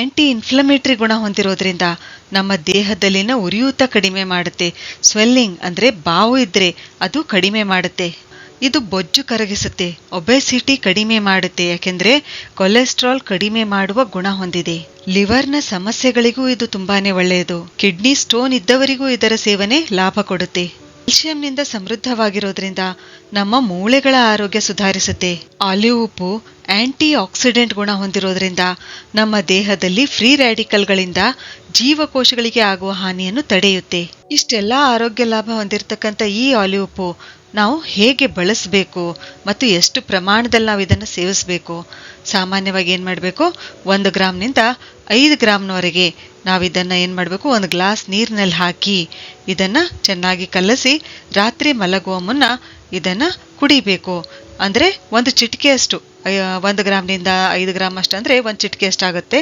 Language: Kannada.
ಆಂಟಿ ಇನ್ಫ್ಲಮೇಟರಿ ಗುಣ ಹೊಂದಿರೋದ್ರಿಂದ ನಮ್ಮ ದೇಹದಲ್ಲಿನ ಉರಿಯೂತ ಕಡಿಮೆ ಮಾಡುತ್ತೆ. ಸ್ವೆಲ್ಲಿಂಗ್ ಅಂದ್ರೆ ಬಾವು ಇದ್ರೆ ಅದು ಕಡಿಮೆ ಮಾಡುತ್ತೆ. ಇದು ಬೊಜ್ಜು ಕರಗಿಸುತ್ತೆ. ಒಬೆಸಿಟಿ ಕಡಿಮೆ ಮಾಡುತ್ತೆ. ಯಾಕೆಂದ್ರೆ ಕೊಲೆಸ್ಟ್ರಾಲ್ ಕಡಿಮೆ ಮಾಡುವ ಗುಣ ಹೊಂದಿದೆ. ಲಿವರ್ನ ಸಮಸ್ಯೆಗಳಿಗೂ ಇದು ತುಂಬಾನೇ ಒಳ್ಳೆಯದು. ಕಿಡ್ನಿ ಸ್ಟೋನ್ ಇದ್ದವರಿಗೂ ಇದರ ಸೇವನೆ ಲಾಭ ಕೊಡುತ್ತೆ. ಕ್ಯಾಲ್ಸಿಯಂನಿಂದ ಸಮೃದ್ಧವಾಗಿರೋದ್ರಿಂದ ನಮ್ಮ ಮೂಳೆಗಳ ಆರೋಗ್ಯ ಸುಧಾರಿಸುತ್ತೆ. ಆಲಿವ್ ಉಪ್ಪು ಆಂಟಿ ಆಕ್ಸಿಡೆಂಟ್ ಗುಣ ಹೊಂದಿರೋದ್ರಿಂದ ನಮ್ಮ ದೇಹದಲ್ಲಿ ಫ್ರೀ ರ್ಯಾಡಿಕಲ್ಗಳಿಂದ ಜೀವಕೋಶಗಳಿಗೆ ಆಗುವ ಹಾನಿಯನ್ನು ತಡೆಯುತ್ತೆ. ಇಷ್ಟೆಲ್ಲ ಆರೋಗ್ಯ ಲಾಭ ಹೊಂದಿರತಕ್ಕಂಥ ಈ ಆಲಿವ್ ನಾವು ಹೇಗೆ ಬಳಸಬೇಕು ಮತ್ತು ಎಷ್ಟು ಪ್ರಮಾಣದಲ್ಲಿ ನಾವು ಇದನ್ನು ಸೇವಿಸಬೇಕು? ಸಾಮಾನ್ಯವಾಗಿ ಏನು ಮಾಡಬೇಕು? ಒಂದು ಗ್ರಾಮ್ನಿಂದ ಐದು ಗ್ರಾಮ್ನವರೆಗೆ ನಾವು ಇದನ್ನು ಏನು ಮಾಡಬೇಕು? ಒಂದು ಗ್ಲಾಸ್ ನೀರಿನಲ್ಲಿ ಹಾಕಿ ಇದನ್ನು ಚೆನ್ನಾಗಿ ಕಲಸಿ ರಾತ್ರಿ ಮಲಗುವ ಮುನ್ನ ಇದನ್ನು ಕುಡಿಬೇಕು. ಅಂದರೆ ಒಂದು ಚಿಟಿಕೆಯಷ್ಟು. ಒಂದು ಗ್ರಾಮ್ನಿಂದ ಐದು ಗ್ರಾಮ್ ಅಷ್ಟು ಅಂದರೆ ಒಂದು ಚಿಟಿಕೆ ಅಷ್ಟಾಗುತ್ತೆ.